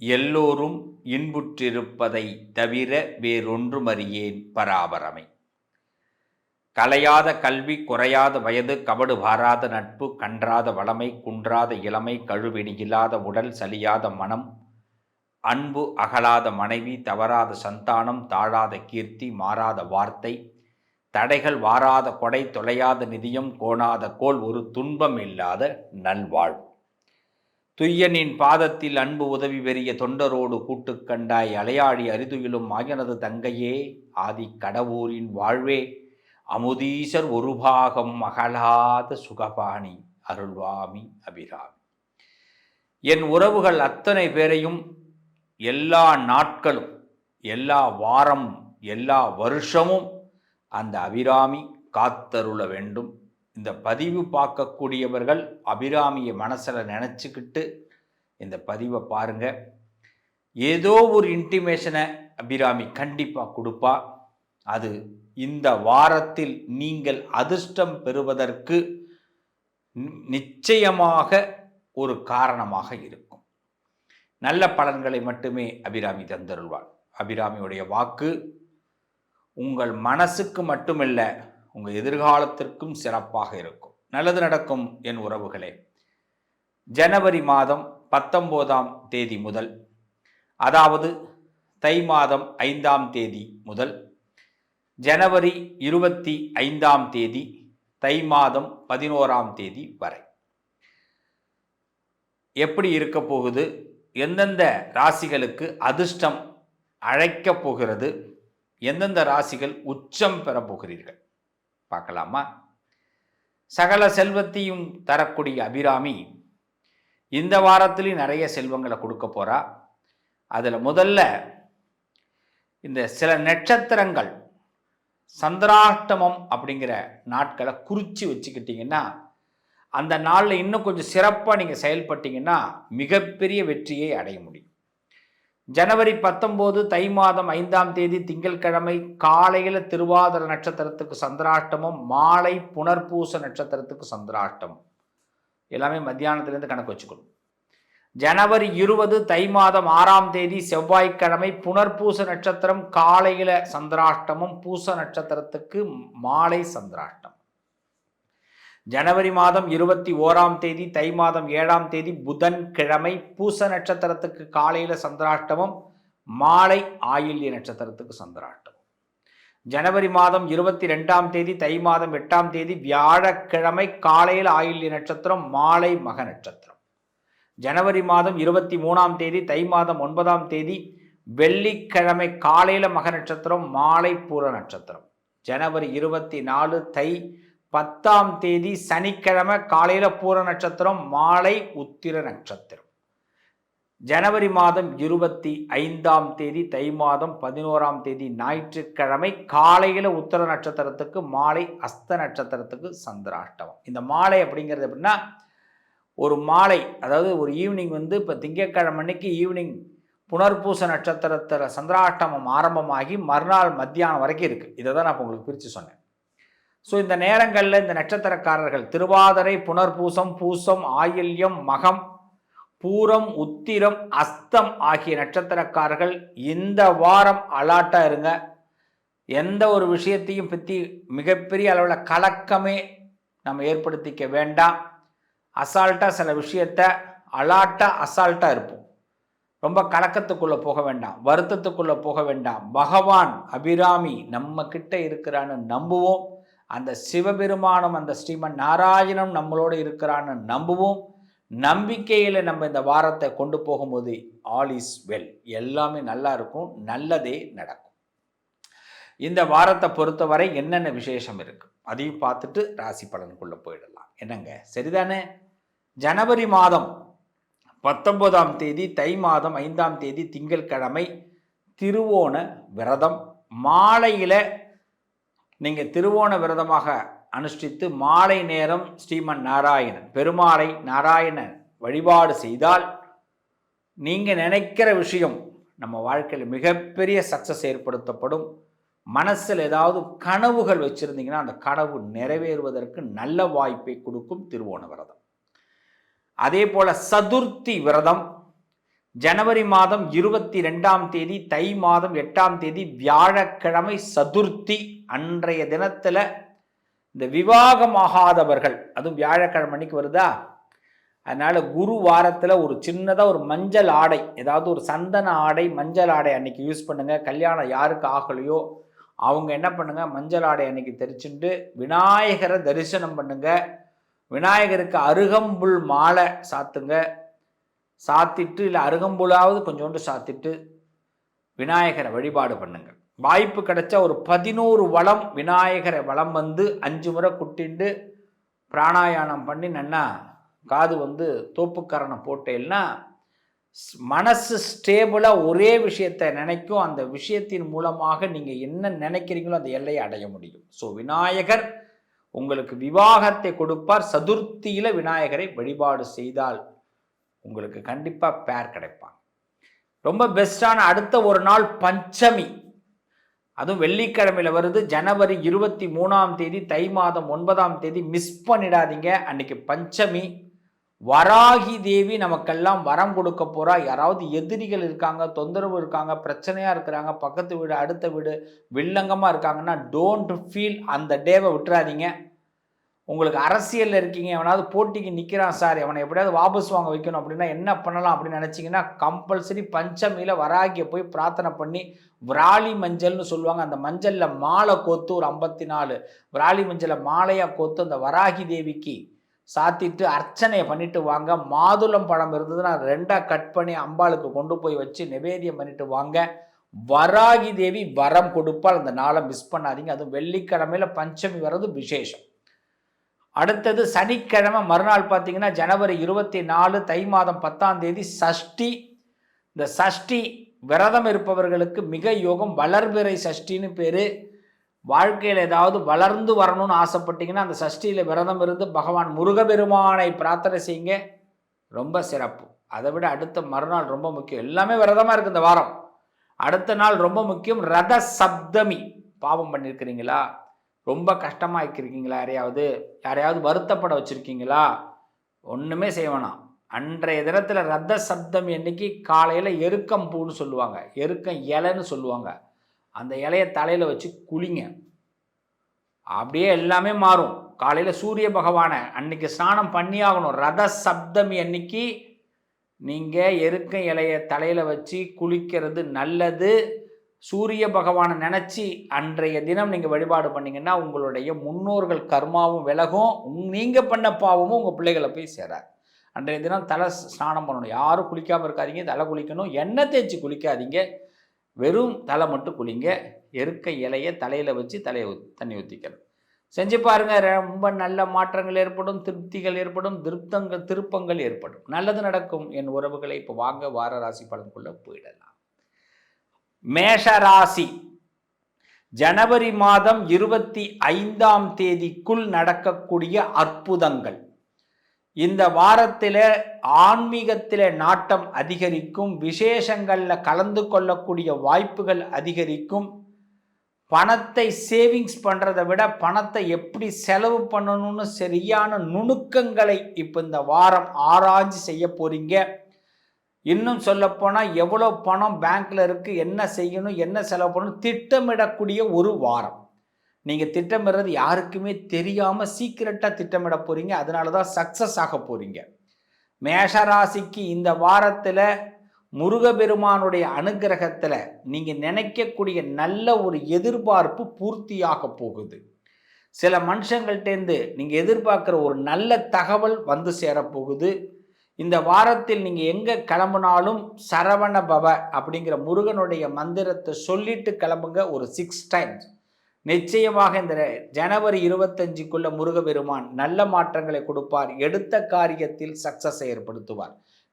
எல்லோரும் இன்புற்றிருப்பதை தவிர வேறொன்றுமறியேன் பராபரமை. கலையாத கல்வி குறையாத வயது கபடு பாராத நட்பு கன்றாத வளமை குன்றாத இளமை கழுவிடியில்லாத உடல் சலியாத மனம் அன்பு அகலாத மனைவி தவறாத சந்தானம் தாழாத கீர்த்தி மாறாத வார்த்தை தடைகள் வாராத கொடை தொலையாத நிதியம் கோணாத கோல் ஒரு துன்பம் இல்லாத நல்வாழ்வு. துய்யனின் பாதத்தில் அன்பு உதவி பெரிய தொண்டரோடு கூட்டுக்கண்டாய் அலையாடி அரிதுயிலும் மகனது தங்கையே ஆதி கடவுரின் வாழ்வே அமுதீசர் ஒரு பாகம் மகளாத சுகபாணி அருள்வாமி அபிராமி. என் உறவுகள் அத்தனை பேரையும் எல்லா நாட்களும் எல்லா வாரம் எல்லா வருஷமும் அந்த அபிராமி காத்தருள வேண்டும். இந்த பதிவு பார்க்கக்கூடியவர்கள் அபிராமியை மனசில் நினச்சிக்கிட்டு இந்த பதிவை பாருங்கள் ஏதோ ஒரு இன்டிமேஷனை அபிராமி கண்டிப்பாக கொடுப்பா. அது இந்த வாரத்தில் நீங்கள் அதிர்ஷ்டம் பெறுவதற்கு நிச்சயமாக ஒரு காரணமாக இருக்கும். நல்ல பலன்களை மட்டுமே அபிராமி தந்தருள்வாள். அபிராமியுடைய வாக்கு உங்கள் மனசுக்கு மட்டுமில்லை உங்கள் எதிர்காலத்திற்கும் சிறப்பாக இருக்கும். நல்லது நடக்கும் என் உறவுகளே. ஜனவரி மாதம் பத்தொம்போதாம் தேதி முதல் அதாவது தை மாதம் ஐந்தாம் தேதி முதல் ஜனவரி இருபத்தி ஐந்தாம் தேதி தை மாதம் பதினோராம் தேதி வரை. எப்படி இருக்க போகுது? எந்தெந்த ராசிகளுக்கு அதிர்ஷ்டம் அழைக்கப் போகிறது? எந்தெந்த ராசிகள் உச்சம் பெறப்போகிறீர்கள் பார்க்கலாமா? சகல செல்வத்தையும் தரக்கூடிய அபிராமி இந்த வாரத்துலேயும் நிறைய செல்வங்களை கொடுக்க போறா. அதில் முதல்ல இந்த சில நட்சத்திரங்கள் சந்திராஷ்டமம் அப்படிங்கிற நாட்களை குறித்து வச்சுக்கிட்டிங்கன்னா அந்த நாளில் இன்னும் கொஞ்சம் சிறப்பாக நீங்கள் செயல்பட்டீங்கன்னா மிகப்பெரிய வெற்றியை அடைய முடியும். ஜனவரி பத்தொம்போது தை மாதம் ஐந்தாம் தேதி திங்கட்கிழமை காலையில் திருவாதிர நட்சத்திரத்துக்கு சந்திராஷ்டமம் மாலை புனர்பூச நட்சத்திரத்துக்கு சந்திராஷ்டமம். எல்லாமே மத்தியானத்துலேருந்து கணக்கு வச்சுக்கணும். ஜனவரி இருபது தை மாதம் ஆறாம் தேதி செவ்வாய்க்கிழமை புனர்பூச நட்சத்திரம் காலையில சந்திராஷ்டமம் பூச நட்சத்திரத்துக்கு மாலை சந்திராஷ்டம். ஜனவரி மாதம் இருபத்தி ஓராம் தேதி தை மாதம் ஏழாம் தேதி புதன் கிழமை பூச நட்சத்திரத்துக்கு காலையில் சந்திராஷ்டமம் மாலை ஆயில்ய நட்சத்திரத்துக்கு சந்திராஷ்டமம். ஜனவரி மாதம் இருபத்தி ரெண்டாம் தேதி தை மாதம் எட்டாம் தேதி வியாழக்கிழமை காலையில் ஆயில்ய நட்சத்திரம் மாலை மக நட்சத்திரம். ஜனவரி மாதம் இருபத்தி மூணாம் தேதி தை மாதம் ஒன்பதாம் தேதி வெள்ளிக்கிழமை காலையில் மக நட்சத்திரம் மாலை பூர நட்சத்திரம். ஜனவரி இருபத்தி நாலு தை பத்தாம் தேதி சனிக்கிழமை காலையில் பூர நட்சத்திரம் மாலை உத்திர நட்சத்திரம். ஜனவரி மாதம் இருபத்தி ஐந்தாம் தேதி தை மாதம் பதினோராம் தேதி ஞாயிற்றுக்கிழமை காலையில் உத்தர நட்சத்திரத்துக்கு மாலை அஸ்த நட்சத்திரத்துக்கு சந்திராஷ்டமம். இந்த மாலை அப்படிங்கிறது எப்படின்னா ஒரு மாலை அதாவது ஒரு ஈவினிங் வந்து இப்போ திங்கட்கிழமை அன்னைக்கு ஈவினிங் புனர்பூச நட்சத்திரத்தில் சந்திராஷ்டமம் ஆரம்பமாகி மறுநாள் மத்தியானம் வரைக்கும் இருக்குது இதை தான் நான் உங்களுக்கு பிரித்து சொன்னேன். ஸோ இந்த நேரங்களில் இந்த நட்சத்திரக்காரர்கள் திருவாதிரை புனர்பூசம் பூசம் ஆயில்யம் மகம் பூரம் உத்திரம் அஸ்தம் ஆகிய நட்சத்திரக்காரர்கள் இந்த வாரம் அலாட்டாக இருங்க. எந்த ஒரு விஷயத்தையும் பற்றி மிகப்பெரிய அளவில் கலக்கமே நம்ம ஏற்படுத்திக்க வேண்டாம். அசால்ட்டாக சில விஷயத்த அலாட்டாக அசால்ட்டாக இருப்போம். ரொம்ப கலக்கத்துக்குள்ளே போக வேண்டாம். வருத்தத்துக்குள்ளே போக வேண்டாம். பகவான் அபிராமி நம்ம கிட்ட இருக்கிறான்னு நம்புவோம். அந்த சிவபெருமானும் அந்த ஸ்ரீமன் நாராயணம் நம்மளோட இருக்கிறான்னு நம்புவோம். நம்பிக்கையில் நம்ம இந்த வாரத்தை கொண்டு போகும்போது ஆல் இஸ் வெல் எல்லாமே நல்லா இருக்கும் நல்லதே நடக்கும். இந்த வாரத்தை பொறுத்தவரை என்னென்ன விசேஷம் இருக்கு? அதையும் பார்த்துட்டு ராசி பலனுக்குள்ளே போயிடலாம். என்னங்க? சரிதானே? ஜனவரி மாதம் பத்தொன்பதாம் தேதி தை மாதம் ஐந்தாம் தேதி திங்கட்கிழமை திருவோண விரதம். மாலையில் நீங்கள் திருவோண விரதமாக அனுஷ்டித்து மாலை நேரம் ஸ்ரீமன் நாராயணன் பெருமாளை நாராயணன் வழிபாடு செய்தால் நீங்கள் நினைக்கிற விஷயம் நம்ம வாழ்க்கையில் மிகப்பெரிய சக்ஸஸ் ஏற்படுத்தப்படும். மனசில் ஏதாவது கனவுகள் வச்சுருந்தீங்கன்னா அந்த கனவு நிறைவேறுவதற்கு நல்ல வாய்ப்பை கொடுக்கும் திருவோண விரதம். அதே போல் சதுர்த்தி விரதம் ஜனவரி மாதம் இருபத்தி ரெண்டாம் தேதி தை மாதம் எட்டாம் தேதி வியாழக்கிழமை சதுர்த்தி அன்றைய தினத்தில் இந்த விவாகமாகாதவர்கள் அதுவும் வியாழக்கிழமை அன்னைக்கு வருதா? அதனால் குரு வாரத்தில் ஒரு சின்னதாக ஒரு மஞ்சள் ஆடை ஏதாவது ஒரு சந்தன ஆடை மஞ்சள் ஆடை அன்னைக்கு யூஸ் பண்ணுங்கள் கல்யாணம் யாருக்கு ஆகலையோ அவங்க என்ன பண்ணுங்கள் மஞ்சள் ஆடை அன்னைக்கு தெரிச்சுட்டு விநாயகரை தரிசனம் பண்ணுங்கள் விநாயகருக்கு அருகம்புல் மாலை சாத்துங்க. சாத்திட்டு இல்லை அருகம்புலாவது கொஞ்சோண்டு சாத்திட்டு விநாயகரை வழிபாடு பண்ணுங்கள். வாய்ப்பு கிடைச்சா ஒரு பதினோரு வளம் விநாயகரை வளம் வந்து அஞ்சு முறை குட்டிண்டு பிராணாயாமம் பண்ணி நன்னா காது வந்து தோப்புக்கரணை போட்டேன்னா மனசு ஸ்டேபிளாக ஒரே விஷயத்தை நினைக்கும். அந்த விஷயத்தின் மூலமாக நீங்கள் என்ன நினைக்கிறீங்களோ அந்த எல்லையை அடைய முடியும். ஸோ விநாயகர் உங்களுக்கு விவாகத்தை கொடுப்பார். சதுர்த்தியில் விநாயகரை வழிபாடு செய்தால் உங்களுக்கு கண்டிப்பாக பேர் கிடைப்பாங்க. ரொம்ப பெஸ்ட்டான அடுத்த ஒரு நாள் பஞ்சமி. அதுவும் வெள்ளிக்கிழமையில் வருது. ஜனவரி இருபத்தி மூணாம் தேதி தை மாதம் ஒன்பதாம் தேதி மிஸ் பண்ணிடாதீங்க. அன்னைக்கு பஞ்சமி. வராகி தேவி நமக்கெல்லாம் வரம் கொடுக்க போகிறா யாராவது எதிரிகள் இருக்காங்க தொந்தரவு இருக்காங்க பிரச்சனையாக இருக்கிறாங்க பக்கத்து வீடு அடுத்த வீடு வில்லங்கமாக இருக்காங்கன்னா டோன்ட் ஃபீல் அந்த டேவை விட்டுறாதீங்க. உங்களுக்கு அரசியலில் இருக்கீங்க எவனாவது போட்டிக்கு நிற்கிறான் சார் அவனை எப்படியாவது வாபஸ் வாங்க வைக்கணும் அப்படின்னா என்ன பண்ணலாம் அப்படின்னு நினச்சிங்கன்னா கம்பல்சரி பஞ்சமியில் வராகியை போய் பிரார்த்தனை பண்ணி விராலி மஞ்சள்னு சொல்லுவாங்க அந்த மஞ்சளில் மாலை கோத்து ஒரு ஐம்பத்தி நாலு விராலி மஞ்சளை மாலையாக கோத்து அந்த வராகி தேவிக்கு சாத்திட்டு அர்ச்சனையை பண்ணிட்டு வாங்க. மாதுளம் பழம் இருந்ததுன்னா ரெண்டாக கட் பண்ணி அம்பாளுக்கு கொண்டு போய் வச்சு நிவேதியம் பண்ணிட்டு வாங்க. வராகி தேவி வரம் கொடுப்பால் அந்த நாளை மிஸ் பண்ணாதீங்க. அதுவும் வெள்ளிக்கிழமையில பஞ்சமி வர்றது விசேஷம். அடுத்தது சனிக்கிழமை மறுநாள் பார்த்தீங்கன்னா ஜனவரி இருபத்தி நாலு தை மாதம் பத்தாம் தேதி சஷ்டி. இந்த சஷ்டி விரதம் இருப்பவர்களுக்கு மிக யோகம் வளர்பிறை சஷ்டின்னு பேர். வாழ்க்கையில் ஏதாவது வளர்ந்து வரணும்னு ஆசைப்பட்டீங்கன்னா அந்த சஷ்டியில் விரதம் இருந்து பகவான் முருகபெருமானை பிரார்த்தனை செய்யுங்க. ரொம்ப சிறப்பு. அதை விட அடுத்த மறுநாள் ரொம்ப முக்கியம். எல்லாமே விரதமாக இருக்குது இந்த வாரம். அடுத்த நாள் ரொம்ப முக்கியம். ரத சப்தமி. பாவம் பண்ணியிருக்கிறீங்களா ரொம்ப கஷ்டமாக யாரையாவது யாரையாவது வருத்தப்பட வச்சுருக்கீங்களா? ஒன்றுமே செய்ய வேணாம். அன்றைய தினத்தில் ரத்த சப்தமி அன்னைக்கு காலையில் எருக்கம் பூன்னு சொல்லுவாங்க. எருக்கம் இலைன்னு சொல்லுவாங்க. அந்த இலையை தலையில் வச்சு குளிங்க. அப்படியே எல்லாமே மாறும். காலையில் சூரிய பகவானை அன்னைக்கு ஸ்நானம் பண்ணி ஆகணும் ரத சப்தமி அன்னைக்கு நீங்கள் எருக்கம் இலையை தலையில் வச்சு குளிக்கிறது நல்லது. சூரிய பகவானை நினச்சி அன்றைய தினம் நீங்கள் வழிபாடு பண்ணிங்கன்னா உங்களுடைய முன்னோர்கள் கர்மாவும் விலகும். நீங்கள் பண்ண பாவமும் உங்கள் பிள்ளைகளை போய் சேராது. அன்றைய தினம் தலை ஸ்நானம் பண்ணணும். யாரும் குளிக்காமல் இருக்காதீங்க. தலை குளிக்கணும். எண்ணெய் தேய்ச்சி குளிக்காதீங்க. வெறும் தலை மட்டும் குளிங்க. எருக்க இலையை தலையில் வச்சு தலையை தண்ணி ஊற்றிக்கணும் செஞ்சு பாருங்கள் ரொம்ப நல்ல மாற்றங்கள் ஏற்படும். திருப்திகள் ஏற்படும். திருப்தங்கள் திருப்பங்கள் ஏற்படும். நல்லது நடக்கும். என் உறவுகளை இப்போ வாங்க. வார ராசி பலனுக்குள்ளே போயிடலாம். மேஷராசி. ஜனவரி மாதம் இருபத்தி ஐந்தாம் தேதிக்குள் நடக்கக்கூடிய அற்புதங்கள். இந்த வாரத்தில் ஆன்மீகத்தில் நாட்டம் அதிகரிக்கும் விசேஷங்களில் கலந்து கொள்ளக்கூடிய வாய்ப்புகள் அதிகரிக்கும். பணத்தை சேவிங்ஸ் பண்ணுறதை விட பணத்தை எப்படி செலவு பண்ணணும்னு சரியான நுணுக்கங்களை இப்போ இந்த வாரம் ஆராய்ச்சி செய்ய போகிறீங்க இன்னும் சொல்லப்போனால் எவ்வளோ பணம் பேங்க்கில் இருக்குது என்ன செய்யணும் என்ன செலவு பண்ணணும் திட்டமிடக்கூடிய ஒரு வாரம். நீங்கள் திட்டமிடுறது யாருக்குமே தெரியாமல் சீக்கிரட்டாக திட்டமிட போகிறீங்க அதனால தான் சக்ஸஸ் ஆக போகிறீங்க மேஷராசிக்கு இந்த வாரத்தில் முருகபெருமானுடைய அனுகிரகத்தில் நீங்கள் நினைக்கக்கூடிய நல்ல ஒரு எதிர்பார்ப்பு பூர்த்தியாக போகுது. சில மனுஷங்கள்டேருந்து நீங்கள் எதிர்பார்க்குற ஒரு நல்ல தகவல் வந்து சேரப்போகுது இந்த வாரத்தில் நீங்கள் எங்கே கிளம்புனாலும் சரவண பவ அப்படிங்கிற முருகனுடைய மந்திரத்தை சொல்லிட்டு கிளம்புங்க ஒரு சிக்ஸ் டைம்ஸ் நிச்சயமாக இந்த ஜனவரி இருபத்தஞ்சுக்குள்ள முருகபெருமான் நல்ல மாற்றங்களை கொடுப்பார் எடுத்த காரியத்தில் சக்சஸை ஏற்படுத்துவார்.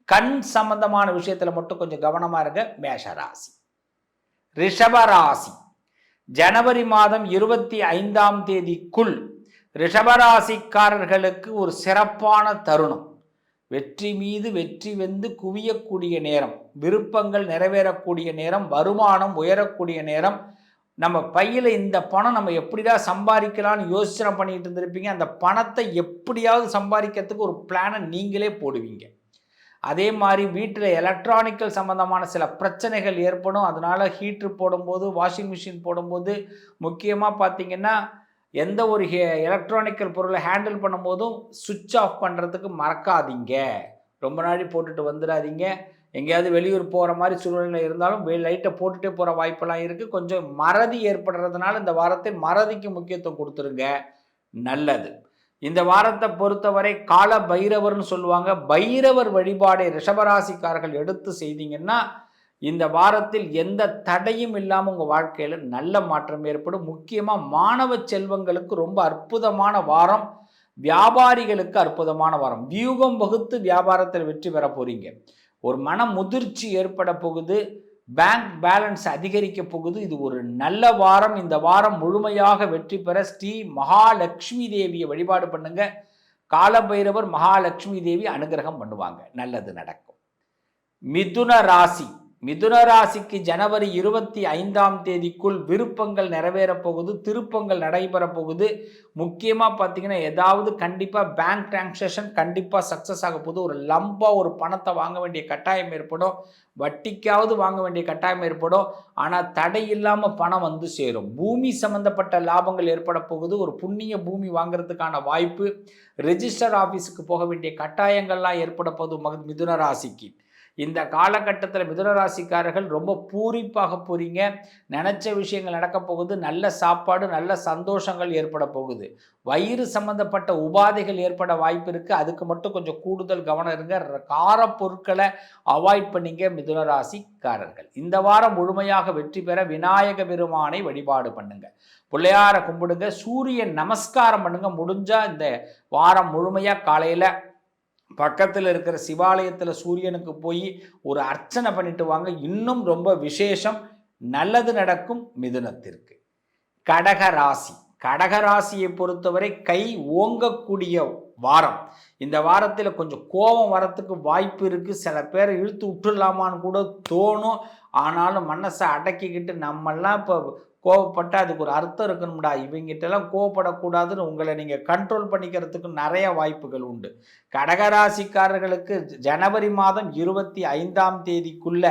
கண் சம்பந்தமான விஷயத்தில் மட்டும் கொஞ்சம் கவனமாக இருங்க. மேஷராசி ரிஷபராசி ஜனவரி மாதம் இருபத்தி ஐந்தாம் தேதிக்குள் ரிஷபராசிக்காரர்களுக்கு ஒரு சிறப்பான தருணம். வெற்றி மீது வெற்றி வெந்து குவியக்கூடிய நேரம் விருப்பங்கள் நிறைவேறக்கூடிய நேரம் வருமானம் உயரக்கூடிய நேரம். நம்ம பையில் இந்த பணம் நம்ம எப்படிதான் சம்பாதிக்கலாம்னு யோசனை பண்ணிட்டு இருந்திருப்பீங்க. அந்த பணத்தை எப்படியாவது சம்பாதிக்கிறதுக்கு ஒரு பிளானை நீங்களே போடுவீங்க. அதே மாதிரி வீட்டில் எலக்ட்ரானிக்கல் சம்மந்தமான சில பிரச்சனைகள் ஏற்படும். அதனால் ஹீட்ரு போடும்போது வாஷிங் மிஷின் போடும்போது முக்கியமாக பார்த்தீங்கன்னா எந்த ஒரு எலக்ட்ரானிக்கல் பொருளை ஹேண்டில் பண்ணும்போதும் சுவிட்ச் ஆஃப் பண்ணுறதுக்கு மறக்காதீங்க. ரொம்ப நாளை போட்டுட்டு வந்துடாதீங்க. எங்கேயாவது வெளியூர் போகிற மாதிரி சூழ்நிலை இருந்தாலும் லைட்டை போட்டுகிட்டே போகிற வாய்ப்பெல்லாம் இருக்குது கொஞ்சம் மறதி ஏற்படுறதுனால இந்த வாரத்தை மறதிக்கு முக்கியத்துவம் கொடுத்துருங்க. நல்லது. இந்த வாரத்தை பொறுத்தவரை கால பைரவர்னு சொல்லுவாங்க. பைரவர் வழிபாடை ரிஷபராசிக்காரர்கள் எடுத்து செய்தீங்கன்னா இந்த வாரத்தில் எந்த தடையும் இல்லாமல் உங்கள் வாழ்க்கையில் நல்ல மாற்றம் ஏற்படும். முக்கியமாக மாணவ செல்வங்களுக்கு ரொம்ப அற்புதமான வாரம். வியாபாரிகளுக்கு அற்புதமான வாரம். வியூகம் வகுத்து வியாபாரத்தில் வெற்றி பெற போகிறீங்க ஒரு மன முதிர்ச்சி ஏற்பட போகுது. பேங்க் பேலன்ஸ் அதிகரிக்க போகுது. இது ஒரு நல்ல வாரம். இந்த வாரம் முழுமையாக வெற்றி பெற ஸ்ரீ மகாலட்சுமி தேவியை வழிபாடு பண்ணுங்க. காலபைரவர் மகாலட்சுமி தேவி அனுகிரகம் பண்ணுவாங்க. நல்லது நடக்கும். மிதுன ராசி. மிதுன ராசிக்கு ஜனவரி இருபத்தி ஐந்தாம் தேதிக்குள் விருப்பங்கள் நிறைவேறப் போகுது திருப்பங்கள் நடைபெறப் போகுது. முக்கியமாக பார்த்தீங்கன்னா ஏதாவது கண்டிப்பாக பேங்க் டிரான்சாக்ஷன் கண்டிப்பாக சக்ஸஸ் ஆக போகுது. ஒரு லம்பாக ஒரு பணத்தை வாங்க வேண்டிய கட்டாயம் ஏற்படும். வட்டிக்காவது வாங்க வேண்டிய கட்டாயம் ஏற்படும். ஆனால் தடை இல்லாமல் பணம் வந்து சேரும். பூமி சம்மந்தப்பட்ட லாபங்கள் ஏற்பட போகுது. ஒரு புண்ணிய பூமி வாங்குறதுக்கான வாய்ப்பு. ரெஜிஸ்டர் ஆஃபீஸுக்கு போக வேண்டிய கட்டாயங்கள்லாம் ஏற்பட போகுது மிதுன ராசிக்கு. இந்த காலகட்டத்தில் மிதுனராசிக்காரர்கள் ரொம்ப பூரிப்பாக போகிறீங்க நினச்ச விஷயங்கள் நடக்க போகுது. நல்ல சாப்பாடு நல்ல சந்தோஷங்கள் ஏற்பட போகுது. வயிறு சம்மந்தப்பட்ட உபாதைகள் ஏற்பட வாய்ப்பு இருக்குது அதுக்கு மட்டும் கொஞ்சம் கூடுதல் கவனம் இருங்க. கார பொருட்களை அவாய்ட் பண்ணிங்க மிதுனராசிக்காரர்கள். இந்த வாரம் முழுமையாக வெற்றி பெற விநாயக பெருமானை வழிபாடு பண்ணுங்க. பிள்ளையார கும்பிடுங்க. சூரியன் நமஸ்காரம் பண்ணுங்க. முடிஞ்சால் இந்த வாரம் முழுமையாக காலையில் பக்கத்தில் இருக்கிற சிவாலயத்தில் சூரியனுக்கு போய் ஒரு அர்ச்சனை பண்ணிட்டு வாங்க. இன்னும் ரொம்ப விசேஷம். நல்லது நடக்கும் மிதுனத்திற்கு. கடக ராசி. கடக ராசியை பொறுத்தவரை கை ஓங்கக்கூடிய வாரம். இந்த வாரத்தில் கொஞ்சம் கோபம் வரத்துக்கு வாய்ப்பு இருக்குது சில பேரை இழுத்து விட்டுடலாமான்னு கூட தோணும். ஆனாலும் மனசை அடக்கிக்கிட்டு நம்மெல்லாம் இப்போ கோவப்பட்டு அதுக்கு ஒரு அர்த்தம் இருக்கணும்டா. இவங்கிட்டலாம் கோவப்படக்கூடாதுன்னு உங்களை நீங்கள் கண்ட்ரோல் பண்ணிக்கிறதுக்கு நிறைய வாய்ப்புகள் உண்டு. கடகராசிக்காரர்களுக்கு ஜனவரி மாதம் இருபத்தி ஐந்தாம் தேதிக்குள்ள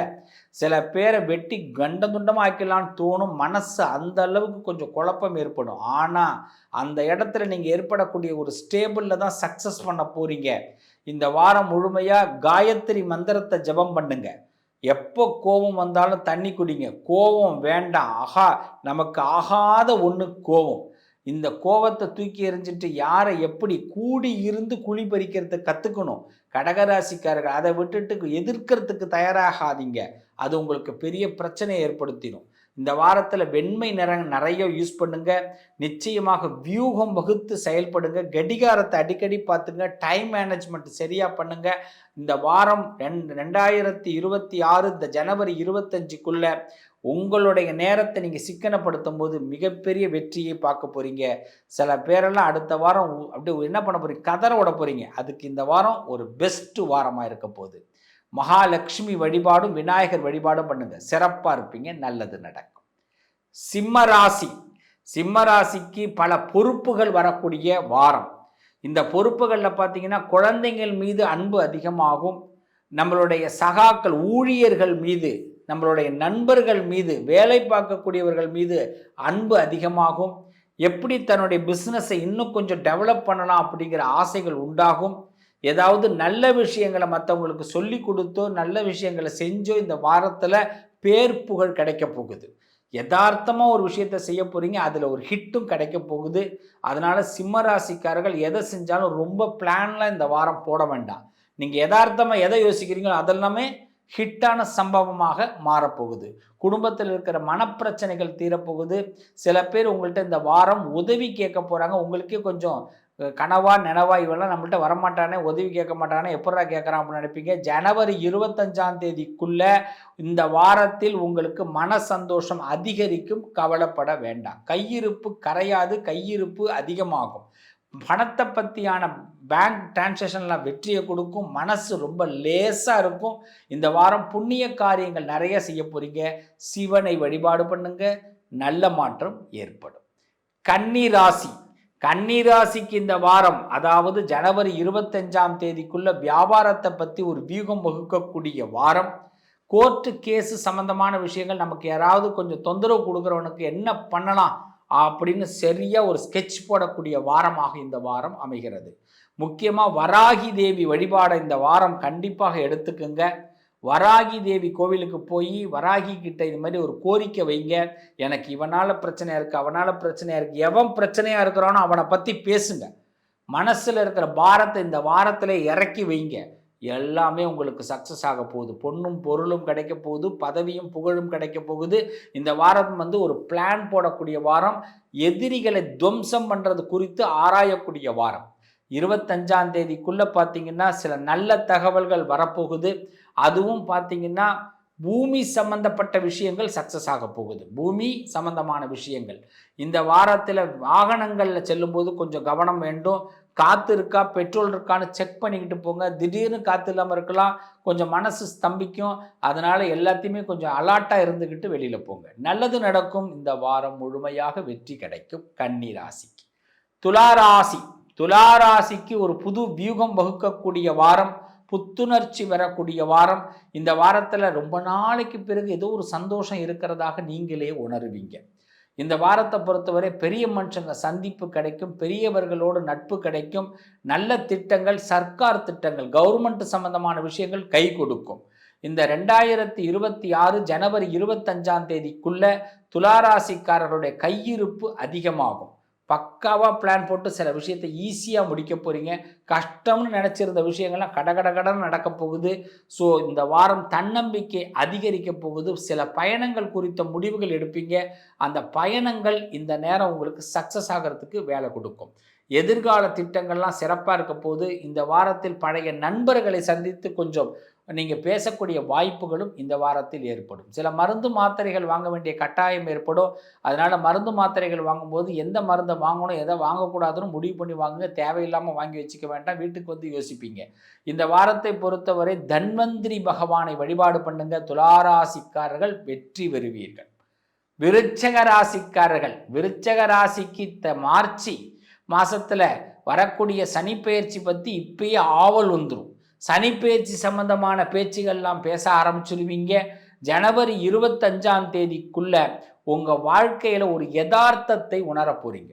சில பேரை வெட்டி கண்டதுண்டமாக்கலான்னு தோணும் மனசு அந்த அளவுக்கு கொஞ்சம் குழப்பம் ஏற்படும். ஆனால் அந்த இடத்துல நீங்கள் ஏற்படக்கூடிய ஒரு ஸ்டேபிளில் தான் சக்ஸஸ் பண்ண போகிறீங்க இந்த வாரம் முழுமையாக காயத்ரி மந்திரத்தை ஜபம் பண்ணுங்கள் எப்போ கோபம் வந்தாலும் தண்ணி குடிங்க. கோபம் வேண்டாம். ஆகா நமக்கு ஆகாத ஒன்று கோபம். இந்த கோபத்தை தூக்கி எறிஞ்சிட்டு யாரை எப்படி கூடி இருந்து குழி பறிக்கிறத கற்றுக்கணும் கடகராசிக்காரர்கள் அதை விட்டுட்டு எதிர்க்கிறதுக்கு தயாராகாதீங்க. அது உங்களுக்கு பெரிய பிரச்சனையை ஏற்படுத்திடும். இந்த வாரத்தில் வெண்மை நிறம் நிறைய யூஸ் பண்ணுங்க. நிச்சயமாக வியூகம் வகுத்து செயல்படுங்க. கடிகாரத்தை அடிக்கடி பார்த்துங்க. டைம் மேனேஜ்மெண்ட் சரியாக பண்ணுங்க. இந்த வாரம் ரெண்டு ரெண்டாயிரத்தி இருபத்தி ஆறு இந்த ஜனவரி இருபத்தஞ்சுக்குள்ள உங்களுடைய நேரத்தை நீங்கள் சிக்கனப்படுத்தும் போது மிகப்பெரிய வெற்றியை பார்க்க போகிறீங்க சில பேரெல்லாம் அடுத்த வாரம் அப்படி என்ன பண்ண போகிறீங்க கதரை விட போகிறீங்க அதுக்கு இந்த வாரம் ஒரு பெஸ்ட்டு வாரமாக இருக்க போகுது. மகாலட்சுமி வழிபாடும் விநாயகர் வழிபாடும் பண்ணுங்க. சிறப்பாக இருப்பீங்க நல்லது நடக்கும். சிம்ம ராசி. சிம்ம ராசிக்கு பல பொறுப்புகள் வரக்கூடிய வாரம். இந்த பொறுப்புகளில் பார்த்தீங்கன்னா குழந்தைங்கள் மீது அன்பு அதிகமாகும். நம்மளுடைய சகாக்கள் ஊழியர்கள் மீது நம்மளுடைய நண்பர்கள் மீது வேலை பார்க்கக்கூடியவர்கள் மீது அன்பு அதிகமாகும். எப்படி தன்னுடைய பிஸ்னஸை இன்னும் கொஞ்சம் டெவலப் பண்ணலாம் அப்படிங்கிற ஆசைகள் உண்டாகும். ஏதாவது நல்ல விஷயங்களை மற்றவங்களுக்கு சொல்லி கொடுத்தோ நல்ல விஷயங்களை செஞ்சோ இந்த வாரத்தில் பேர் புகழ் கிடைக்க போகுது. யதார்த்தமாக ஒரு விஷயத்த செய்ய போகிறீங்க அதில் ஒரு ஹிட்டும் கிடைக்க போகுது. அதனால் சிம்மராசிக்காரர்கள் எதை செஞ்சாலும் ரொம்ப பிளான்லாம் இந்த வாரம் போட வேண்டாம். நீங்கள் யதார்த்தமாக எதை யோசிக்கிறீங்களோ அதெல்லாமே ஹிட்டான சம்பவமாக மாறப்போகுது குடும்பத்தில் இருக்கிற மனப்பிரச்சனைகள் தீரப்போகுது சில பேர் உங்கள்கிட்ட இந்த வாரம் உதவி கேட்க போகிறாங்க உங்களுக்கே கொஞ்சம் கனவா நினவா இவெல்லாம் நம்மள்ட்ட வரமாட்டானே உதவி கேட்க மாட்டானே எப்படா கேட்குறான் அப்படின்னு நினைப்பீங்க? ஜனவரி இருபத்தஞ்சாம் தேதிக்குள்ள இந்த வாரத்தில் உங்களுக்கு மன சந்தோஷம் அதிகரிக்கும் கவலைப்பட வேண்டாம். கையிருப்பு கரையாது கையிருப்பு அதிகமாகும். பணத்தை பற்றியான பேங்க் டிரான்சாக்ஷன்லாம் வெற்றியை கொடுக்கும் மனசு ரொம்ப லேசாக இருக்கும். இந்த வாரம் புண்ணிய காரியங்கள் நிறைய செய்ய போகிறீங்க சிவனை வழிபாடு பண்ணுங்க. நல்ல மாற்றம் ஏற்படும். கன்னி ராசி. கன்னிராசிக்கு இந்த வாரம் அதாவது ஜனவரி இருபத்தஞ்சாம் தேதிக்குள்ள வியாபாரத்தை பற்றி ஒரு வியூகம் வகுக்கக்கூடிய வாரம். கோர்ட்டு கேஸு சம்மந்தமான விஷயங்கள் நமக்கு யாராவது கொஞ்சம் தொந்தரவு கொடுக்குறவனுக்கு என்ன பண்ணலாம் அப்படின்னு சரியாக ஒரு ஸ்கெட்ச் போடக்கூடிய வாரமாக இந்த வாரம் அமைகிறது. முக்கியமாக வராகி தேவி வழிபாடை இந்த வாரம் கண்டிப்பாக எடுத்துக்கங்க. வராகி தேவி கோவிலுக்கு போய் வராகி கிட்ட இது மாதிரி ஒரு கோரிக்கை வைங்க. எனக்கு இவனால் பிரச்சனையாக இருக்குது அவனால் பிரச்சனையாக இருக்குது எவன் பிரச்சனையாக இருக்கிறானோ அவனை பற்றி பேசுங்க. மனசில் இருக்கிற பாரத்தை இந்த வாரத்தில் இறக்கி வைங்க. எல்லாமே உங்களுக்கு சக்ஸஸ் ஆக போகுது. பொண்ணும் பொருளும் கிடைக்க போகுது பதவியும் புகழும் கிடைக்க போகுது. இந்த வாரம் வந்து ஒரு பிளான் போடக்கூடிய வாரம். எதிரிகளை துவம்சம் பண்ணுறது குறித்து ஆராயக்கூடிய வாரம். இருபத்தஞ்சாம் தேதிக்குள்ளே பார்த்தீங்கன்னா சில நல்ல தகவல்கள் வரப்போகுது. அதுவும் பார்த்தீங்கன்னா பூமி சம்பந்தப்பட்ட விஷயங்கள் சக்ஸஸ் ஆக போகுது. பூமி சம்பந்தமான விஷயங்கள். இந்த வாரத்தில் வாகனங்களில் செல்லும்போது கொஞ்சம் கவனம் வேண்டும். காற்று இருக்கா பெட்ரோல் இருக்கான்னு செக் பண்ணிக்கிட்டு போங்க. திடீர்னு காற்று இல்லாமல் இருக்கலாம். கொஞ்சம் மனசு ஸ்தம்பிக்கும். அதனால் எல்லாத்தையுமே கொஞ்சம் அலாட்டாக இருந்துக்கிட்டு வெளியில் போங்க. நல்லது நடக்கும். இந்த வாரம் முழுமையாக வெற்றி கிடைக்கும். கன்னி ராசிக்கு. துளாராசி துலாராசிக்கு ஒரு புது வியூகம் வகுக்கக்கூடிய வாரம் புத்துணர்ச்சி வரக்கூடிய வாரம். இந்த வாரத்தில் ரொம்ப நாளைக்கு பிறகு ஏதோ ஒரு சந்தோஷம் இருக்கிறதாக நீங்களே உணருவீங்க. இந்த வாரத்தை பொறுத்தவரை பெரிய மனுஷங்க சந்திப்பு கிடைக்கும் பெரியவர்களோடு நட்பு கிடைக்கும் நல்ல திட்டங்கள் சர்க்கார் திட்டங்கள் கவர்மெண்ட் சம்பந்தமான விஷயங்கள் கை கொடுக்கும். இந்த ரெண்டாயிரத்தி இருபத்தி ஆறு ஜனவரி இருபத்தஞ்சாம் தேதிக்குள்ள துளாராசிக்காரர்களுடைய கையிருப்பு அதிகமாகும். பக்காவாக பிளான் போட்டு சில விஷயத்தை ஈஸியாக முடிக்க போகிறீங்க கஷ்டம்னு நினச்சிருந்த விஷயங்கள்லாம் கடகட கடன் நடக்க போகுது. ஸோ இந்த வாரம் தன்னம்பிக்கை அதிகரிக்க போகுது. சில பயணங்கள் குறித்த முடிவுகள் எடுப்பீங்க. அந்த பயணங்கள் இந்த நேரம் உங்களுக்கு சக்ஸஸ் ஆகிறதுக்கு வேலை கொடுக்கும். எதிர்கால திட்டங்கள்லாம் சிறப்பாக இருக்க போது இந்த வாரத்தில் பழைய நண்பர்களை சந்தித்து கொஞ்சம் நீங்கள் பேசக்கூடிய வாய்ப்புகளும் இந்த வாரத்தில் ஏற்படும். சில மருந்து மாத்திரைகள் வாங்க வேண்டிய கட்டாயம் ஏற்படும். அதனால் மருந்து மாத்திரைகள் வாங்கும்போது எந்த மருந்தை வாங்கணும் எதை வாங்கக்கூடாதுன்னு முடிவு பண்ணி வாங்குங்க. தேவையில்லாமல் வாங்கி வச்சுக்க வேண்டாம். வீட்டுக்கு வந்து யோசிப்பீங்க. இந்த வாரத்தை பொறுத்தவரை தன்வந்திரி பகவானை வழிபாடு பண்ணுங்க. துளாராசிக்காரர்கள் வெற்றி பெறுவீர்கள். விருச்சக ராசிக்காரர்கள் விருச்சக ராசிக்கு த மார்ச்சி மாதத்தில் வரக்கூடிய சனிப்பெயர்ச்சி பற்றி இப்பயே ஆவல் வந்துடும் சனிப்பெயர்ச்சி சம்பந்தமான பேச்சுகள்லாம் பேச ஆரம்பிச்சிருவீங்க. ஜனவரி இருபத்தஞ்சாம் தேதிக்குள்ள உங்கள் வாழ்க்கையில் ஒரு யதார்த்தத்தை உணர போகிறீங்க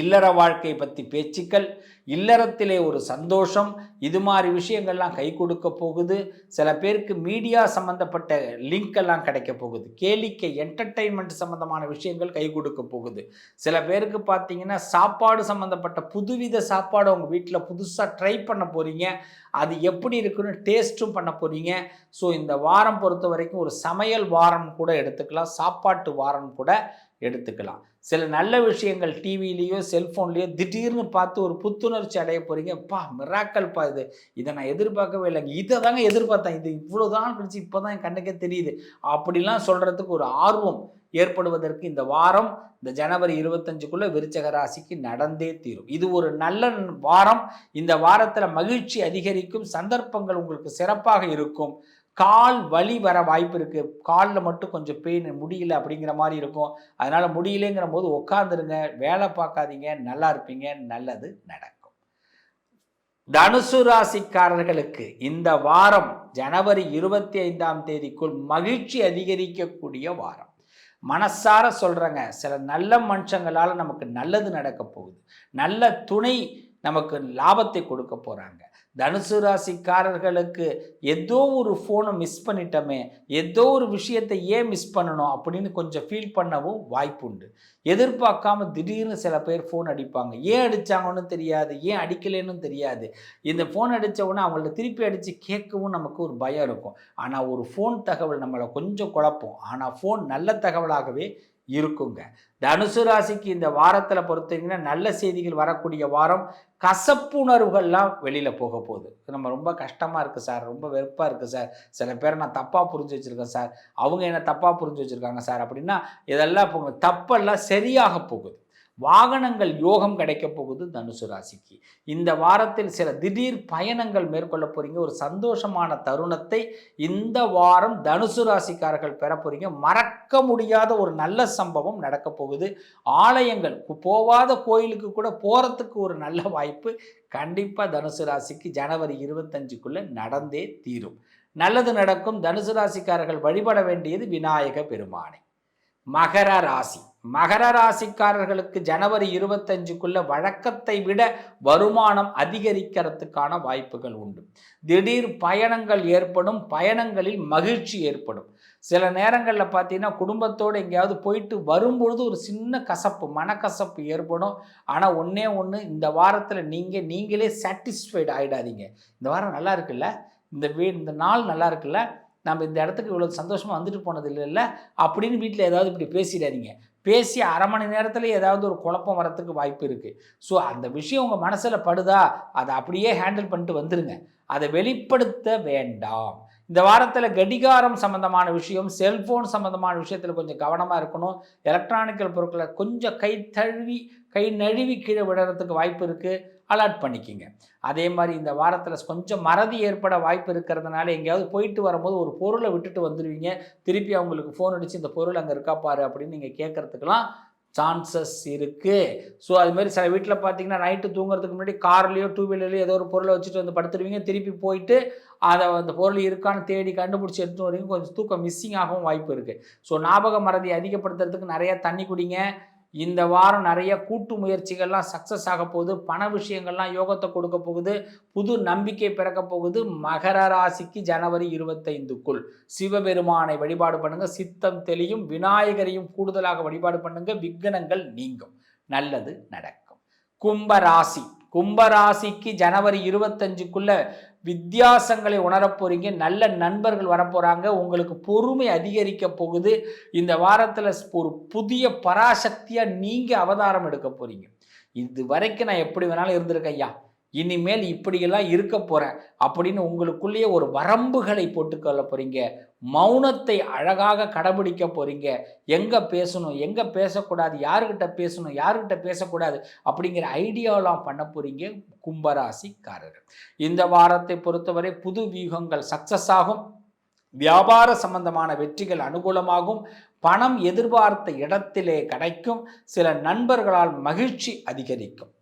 இல்லற வாழ்க்கை பற்றி பேச்சுக்கள் இல்லறத்திலே ஒரு சந்தோஷம் இது மாதிரி விஷயங்கள்லாம் கை கொடுக்க போகுது. சில பேருக்கு மீடியா சம்மந்தப்பட்ட லிங்க் எல்லாம் கிடைக்க போகுது. கேளிக்கை என்டர்டெயின்மெண்ட் சம்மந்தமான விஷயங்கள் கை கொடுக்க போகுது. சில பேருக்கு பார்த்தீங்கன்னா சாப்பாடு சம்மந்தப்பட்ட புதுவித சாப்பாடு அவங்க வீட்டில் புதுசாக ட்ரை பண்ண போகிறீங்க அது எப்படி இருக்குன்னு டேஸ்ட்டும் பண்ண போகிறீங்க ஸோ இந்த வாரம் பொறுத்த வரைக்கும் ஒரு சமையல் வாரம் கூட எடுத்துக்கலாம். சாப்பாட்டு வாரம் கூட எடுத்துக்கலாம். சில நல்ல விஷயங்கள் டிவிலேயோ செல்ஃபோன்லேயோ திடீர்னு பார்த்து ஒரு புத்துணர்ச்சி அடைய போகிறீங்க பா மிராக்கல்ப்பா இது. இதை நான் எதிர்பார்க்கவே இல்லைங்க. இதை தாங்க எதிர்பார்த்தேன். இது இவ்வளோ தான் கழிச்சு இப்போ தான் என் கண்ணுக்கே தெரியுது. அப்படிலாம் சொல்கிறதுக்கு ஒரு ஆர்வம் ஏற்படுவதற்கு இந்த வாரம் இந்த ஜனவரி இருபத்தஞ்சுக்குள்ளே விருச்சக ராசிக்கு நடந்தே தீரும். இது ஒரு நல்ல வாரம். இந்த வாரத்தில் மகிழ்ச்சி அதிகரிக்கும். சந்தர்ப்பங்கள் உங்களுக்கு சிறப்பாக இருக்கும். கால் வலி வர வாய்ப்பு இருக்குது காலில் மட்டும் கொஞ்சம் பெயின் முடியல அப்படிங்கிற மாதிரி இருக்கும். அதனால் முடியலைங்கிற போது உட்காந்துருங்க வேலை பார்க்காதீங்க நல்லா இருப்பீங்க நல்லது நடக்கும். தனுசு ராசிக்காரர்களுக்கு இந்த வாரம் ஜனவரி இருபத்தி ஐந்தாம் தேதிக்குள் மகிழ்ச்சி அதிகரிக்கக்கூடிய வாரம். மனசார சொல்கிறேங்க சில நல்ல மனுஷங்களால் நமக்கு நல்லது நடக்க போகுது. நல்ல துணை நமக்கு லாபத்தை கொடுக்க போகிறாங்க தனுசு ராசிக்காரர்களுக்கு ஏதோ ஒரு ஃபோனை மிஸ் பண்ணிட்டோமே ஏதோ ஒரு விஷயத்தை ஏன் மிஸ் பண்ணணும் அப்படின்னு கொஞ்சம் ஃபீல் பண்ணவும் வாய்ப்பு உண்டு. எதிர்பார்க்காம திடீர்னு சில பேர் ஃபோன் அடிப்பாங்க. ஏன் அடித்தாங்கன்னு தெரியாது ஏன் அடிக்கலைன்னு தெரியாது. இந்த ஃபோன் அடித்த உடனே அவங்கள்ட்ட திருப்பி அடித்து கேட்கவும் நமக்கு ஒரு பயம் இருக்கும். ஆனால் ஒரு ஃபோன் தகவல் நம்மளை கொஞ்சம் குழப்பம். ஆனால் ஃபோன் நல்ல தகவலாகவே இருக்குங்க. தனுசு ராசிக்கு இந்த வாரத்தில் பொறுத்தீங்கன்னா நல்ல செய்திகள் வரக்கூடிய வாரம் கசப்புணர்வுகள்லாம் வெளியில் போக போகுது. நம்ம ரொம்ப கஷ்டமாக இருக்குது சார். ரொம்ப வெறுப்பாக இருக்குது சார். சில பேரை நான் தப்பாக புரிஞ்சு வச்சுருக்கேன் சார். அவங்க என்ன தப்பாக புரிஞ்சு வச்சுருக்காங்க சார். அப்படின்னா இதெல்லாம் இப்போ தப்பெல்லாம் சரியாக போகுது. வாகனங்கள் யோகம் கிடைக்க போகுது தனுசு ராசிக்கு. இந்த வாரத்தில் சில திடீர் பயணங்கள் மேற்கொள்ள போறீங்க. ஒரு சந்தோஷமான தருணத்தை இந்த வாரம் தனுசு ராசிக்காரர்கள் பெற போறீங்க. மறக்க முடியாத ஒரு நல்ல சம்பவம் நடக்க போகுது. ஆலயங்கள் போகாத கோயிலுக்கு கூட போறதுக்கு ஒரு நல்ல வாய்ப்பு கண்டிப்பாக தனுசு ராசிக்கு ஜனவரி இருபத்தஞ்சுக்குள்ள நடந்தே தீரும். நல்லது நடக்கும். தனுசு ராசிக்காரர்கள் வழிபட வேண்டியது விநாயக பெருமானை. மகர ராசி. மகர ராசிக்காரர்களுக்கு ஜனவரி இருபத்தஞ்சுக்குள்ள வழக்கத்தை விட வருமானம் அதிகரிக்கிறதுக்கான வாய்ப்புகள் உண்டு. திடீர் பயணங்கள் ஏற்படும் பயணங்களில் மகிழ்ச்சி ஏற்படும். சில நேரங்களில் பார்த்தீங்கன்னா குடும்பத்தோடு எங்கேயாவது போயிட்டு வரும்பொழுது ஒரு சின்ன கசப்பு மனக்கசப்பு ஏற்படும். ஆனால் ஒன்றே ஒன்று இந்த வாரத்தில் நீங்கள் நீங்களே சாட்டிஸ்ஃபைடு ஆகிடாதீங்க இந்த வாரம் நல்லா இருக்குல்ல? இந்த வீ இந்த நாள் நல்லா இருக்குல்ல? நம்ம இந்த இடத்துக்கு இவ்வளோ சந்தோஷமாக வந்துட்டு போனது இல்லைல்ல? அப்படின்னு வீட்டில் ஏதாவது இப்படி பேசிடாதீங்க. பேசி அரை மணி நேரத்தில் ஏதாவது ஒரு குழப்பம் வரத்துக்கு வாய்ப்பு இருக்குது ஸோ அந்த விஷயம் உங்கள் மனசில் படுதா அதை அப்படியே ஹேண்டில் பண்ணிட்டு வந்துடுங்க அதை வெளிப்படுத்த வேண்டாம். இந்த வாரத்தில் கடிகாரம் சம்மந்தமான விஷயம் செல்ஃபோன் சம்மந்தமான விஷயத்தில் கொஞ்சம் கவனமாக இருக்கணும். எலக்ட்ரானிக்கல் பொருட்களை கொஞ்சம் கை தழுவி கை நழுவி கீழே விடுறதுக்கு வாய்ப்பு இருக்குது அலாட் பண்ணிக்கிங்க. அதே மாதிரி இந்த வாரத்தில் கொஞ்சம் மறதி ஏற்பட வாய்ப்பு இருக்கிறதுனால எங்கேயாவது போயிட்டு வரும்போது ஒரு பொருளை விட்டுட்டு வந்துடுவீங்க திருப்பி அவங்களுக்கு ஃபோன் அடித்து இந்த பொருள் அங்கே இருக்கா பாரு அப்படின்னு நீங்கள் கேட்குறதுக்கெலாம் சான்சஸ் இருக்குது ஸோ அதுமாரி சில வீட்டில் பார்த்தீங்கன்னா நைட்டு தூங்குறதுக்கு முன்னாடி கார்லேயோ டூ வீலர்லையோ ஏதோ ஒரு பொருளை வச்சுட்டு வந்து படுத்துருவீங்க. திருப்பி போயிட்டு அதை அந்த பொருள் இருக்கான்னு தேடி கண்டுபிடிச்சி எடுத்துகிட்டு வரீங்க கொஞ்சம் தூக்கம் மிஸ்ஸிங் ஆகவும் வாய்ப்பு இருக்குது ஸோ ஞாபக மறதி அதிகப்படுத்துறதுக்கு நிறையா தண்ணி குடிங்க. இந்த வாரம் நிறைய கூட்டு முயற்சிகள்லாம் சக்ஸஸ் ஆக போகுது. பண விஷயங்கள்லாம் யோகத்தை கொடுக்க போகுது. புது நம்பிக்கை பிறக்க போகுது. மகர ராசிக்கு ஜனவரி இருபத்தைந்துக்குள். சிவபெருமானை வழிபாடு பண்ணுங்க. சித்தம் தெளியும் விநாயகரையும் கூடுதலாக வழிபாடு பண்ணுங்க. விக்னங்கள் நீங்கும். நல்லது நடக்கும். கும்பராசி கும்பராசிக்கு ஜனவரி இருபத்தஞ்சுக்குள்ள வித்தியாசங்களை உணரப்போறீங்க நல்ல நண்பர்கள் வரப்போகிறாங்க உங்களுக்கு பொறுமை அதிகரிக்க போகுது. இந்த வாரத்தில் ஒரு புதிய பராசக்தியாக நீங்கள் அவதாரம் எடுக்க போகிறீங்க இது வரைக்கும் நான் எப்படி வேணாலும் இருந்திருக்கேன் ஐயா. இனிமேல் இப்படியெல்லாம் இருக்க போகிறேன் அப்படின்னு உங்களுக்குள்ளேயே ஒரு வரம்புகளை போட்டுக்கொள்ள போகிறீங்க மௌனத்தை அழகாக கடைபிடிக்க போகிறீங்க எங்கே பேசணும் எங்கே பேசக்கூடாது யாருக்கிட்ட பேசணும் யாருக்கிட்ட பேசக்கூடாது அப்படிங்கிற ஐடியாவெலாம் பண்ண போகிறீங்க கும்பராசிக்காரர் இந்த வாரத்தை பொறுத்தவரை புது வியூகங்கள் சக்ஸஸ் ஆகும். வியாபார சம்பந்தமான வெற்றிகள் அனுகூலமாகும். பணம் எதிர்பார்த்த இடத்திலே கிடைக்கும். சில நண்பர்களால் மகிழ்ச்சி அதிகரிக்கும்.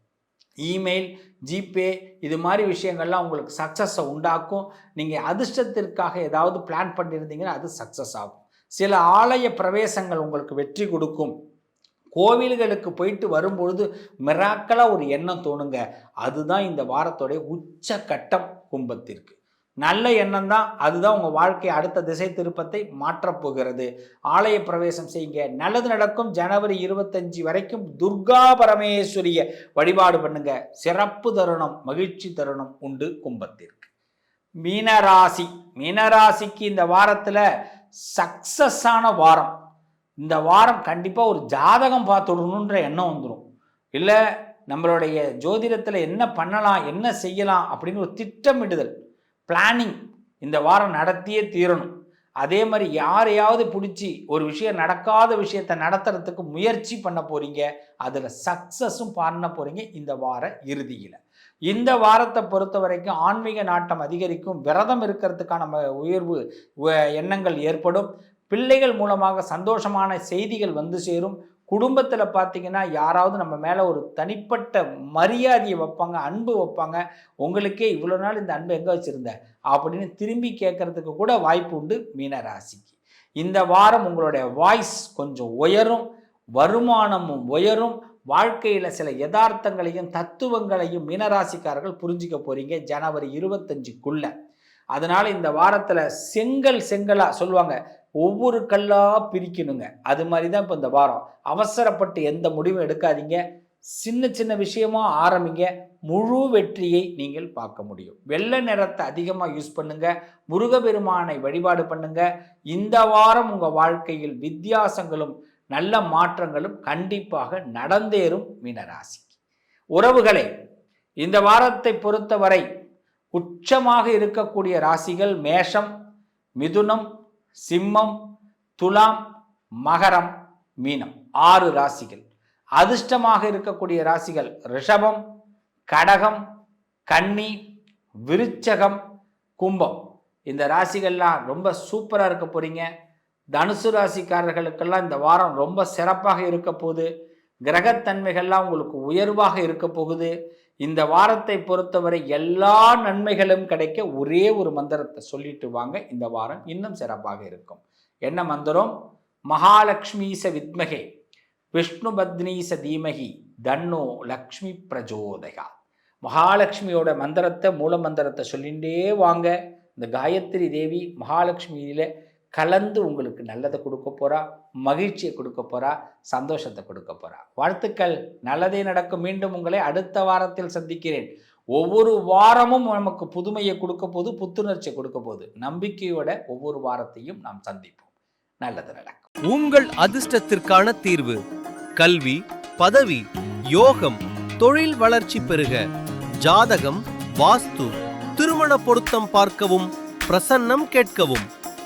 இமெயில் ஜிபே இது மாதிரி விஷயங்கள்லாம் உங்களுக்கு சக்ஸஸை உண்டாக்கும். நீங்கள் அதிர்ஷ்டத்திற்காக ஏதாவது பிளான் பண்ணியிருந்தீங்கன்னா அது சக்ஸஸ் ஆகும். சில ஆலய பிரவேசங்கள் உங்களுக்கு வெற்றி கொடுக்கும். கோவில்களுக்கு போயிட்டு வரும்பொழுது மிராக்கலாக ஒரு எண்ணம் தோணுங்க. அதுதான் இந்த வாரத்தோடைய உச்சக்கட்டம் கும்பத்திற்கு. நல்ல எண்ணம் தான் அதுதான் உங்கள் வாழ்க்கை அடுத்த திசை திருப்பத்தை மாற்றப்போகிறது ஆலய பிரவேசம் செய்யுங்க. நல்லது நடக்கும். ஜனவரி இருபத்தஞ்சி வரைக்கும் துர்கா பரமேஸ்வரிய வழிபாடு பண்ணுங்க. சிறப்பு தருணம் மகிழ்ச்சி தருணம் உண்டு கும்பத்திற்கு. மீனராசி மீனராசிக்கு இந்த வாரத்தில் சக்சஸான வாரம். இந்த வாரம் கண்டிப்பாக ஒரு ஜாதகம் பார்த்துடணுன்ற எண்ணம் வந்துடும் இல்லை நம்மளுடைய ஜோதிடத்தில் என்ன பண்ணலாம் என்ன செய்யலாம் அப்படின்னு ஒரு திட்டமிடுதல். பிளானிங் இந்த வாரம் நடத்தியே தீரணும். அதே மாதிரி யாரையாவது பிடிச்சி ஒரு விஷயம் நடக்காத விஷயத்தை நடத்துறதுக்கு முயற்சி பண்ண போகிறீங்க அதில் சக்ஸஸும் பண்ண போகிறீங்க இந்த வார இறுதியில். இந்த வாரத்தை பொறுத்த வரைக்கும் ஆன்மீக நாட்டம் அதிகரிக்கும். விரதம் இருக்கிறதுக்கான உயர்வு எண்ணங்கள் ஏற்படும். பிள்ளைகள் மூலமாக சந்தோஷமான செய்திகள் வந்து சேரும். குடும்பத்தில் பார்த்தீங்கன்னா யாராவது நம்ம மேலே ஒரு தனிப்பட்ட மரியாதையை வைப்பாங்க அன்பு வைப்பாங்க. உங்களுக்கே இவ்வளோ நாள் இந்த அன்பு எங்கே வச்சுருந்த? அப்படின்னு திரும்பி கேட்குறதுக்கு கூட வாய்ப்பு உண்டு மீனராசிக்கு இந்த வாரம் உங்களுடைய வாய்ஸ் கொஞ்சம் உயரும் வருமானமும் உயரும். வாழ்க்கையில் சில யதார்த்தங்களையும் தத்துவங்களையும் மீனராசிக்காரர்கள் புரிஞ்சிக்க போகிறீங்க ஜனவரி இருபத்தஞ்சுக்குள்ளே. அதனால் இந்த வாரத்தில் செங்கல் செங்கலாக சொல்லுவாங்க. ஒவ்வொரு கல்லாக பிரிக்கணுங்க. அது மாதிரி தான் இப்போ இந்த வாரம். அவசரப்பட்டு எந்த முடிவும் எடுக்காதீங்க. சின்ன சின்ன விஷயமா ஆரம்பிங்க. முழு வெற்றியை நீங்கள் பார்க்க முடியும். வெள்ளை நிறத்தை அதிகமாக யூஸ் பண்ணுங்க. முருகபெருமானை வழிபாடு பண்ணுங்க. இந்த வாரம் உங்கள் வாழ்க்கையில் வித்தியாசங்களும் நல்ல மாற்றங்களும் கண்டிப்பாக நடந்தேறும் மீனராசி உறவுகளை இந்த வாரத்தை பொறுத்தவரை உச்சமாக இருக்கக்கூடிய ராசிகள் மேஷம் மிதுனம் சிம்மம் துலாம் மகரம் மீனம். ஆறு ராசிகள். அதிர்ஷ்டமாக இருக்கக்கூடிய ராசிகள் ரிஷபம் கடகம் கன்னி விருச்சகம் கும்பம். இந்த ராசிகள்லாம் ரொம்ப சூப்பராக இருக்க போறீங்க. தனுசு ராசிக்காரர்களுக்கெல்லாம் இந்த வாரம் ரொம்ப சிறப்பாக இருக்க போகுது. கிரகத்தன்மைகள்லாம் உங்களுக்கு உயர்வாக இருக்க போகுது. இந்த வாரத்தை பொறுத்தவரை எல்லா நன்மைகளும் கிடைக்க ஒரே ஒரு மந்திரத்தை சொல்லிட்டு வாங்க. இந்த வாரம் இன்னும் சிறப்பாக இருக்கும். என்ன மந்திரம்? மகாலட்சுமீச வித்மகே விஷ்ணு பத்னீச தீமகி தன்னோ லக்ஷ்மி பிரஜோதயா. மகாலட்சுமியோட மந்திரத்தை மூல மந்திரத்தை சொல்லிகிட்டே வாங்க. இந்த காயத்ரி தேவி மகாலட்சுமியில கலந்து உங்களுக்கு நல்லதை கொடுக்க போகிறா மகிழ்ச்சியை கொடுக்க போகிறா சந்தோஷத்தை கொடுக்க போகிறா வாழ்த்துக்கள். நல்லதே நடக்கும். மீண்டும் உங்களை அடுத்த வாரத்தில் சந்திக்கிறேன். ஒவ்வொரு வாரமும் நமக்கு புதுமையை கொடுக்க போது புத்துணர்ச்சியை கொடுக்க போது நம்பிக்கையோட ஒவ்வொரு வாரத்தையும் நாம் சந்திப்போம். நல்லது நடக்கும். உங்கள் அதிர்ஷ்டத்திற்கான தீர்வு கல்வி பதவி யோகம் தொழில் வளர்ச்சி பெருக. ஜாதகம் வாஸ்து திருமண பொருத்தம் பார்க்கவும் பிரசன்னம் கேட்கவும்.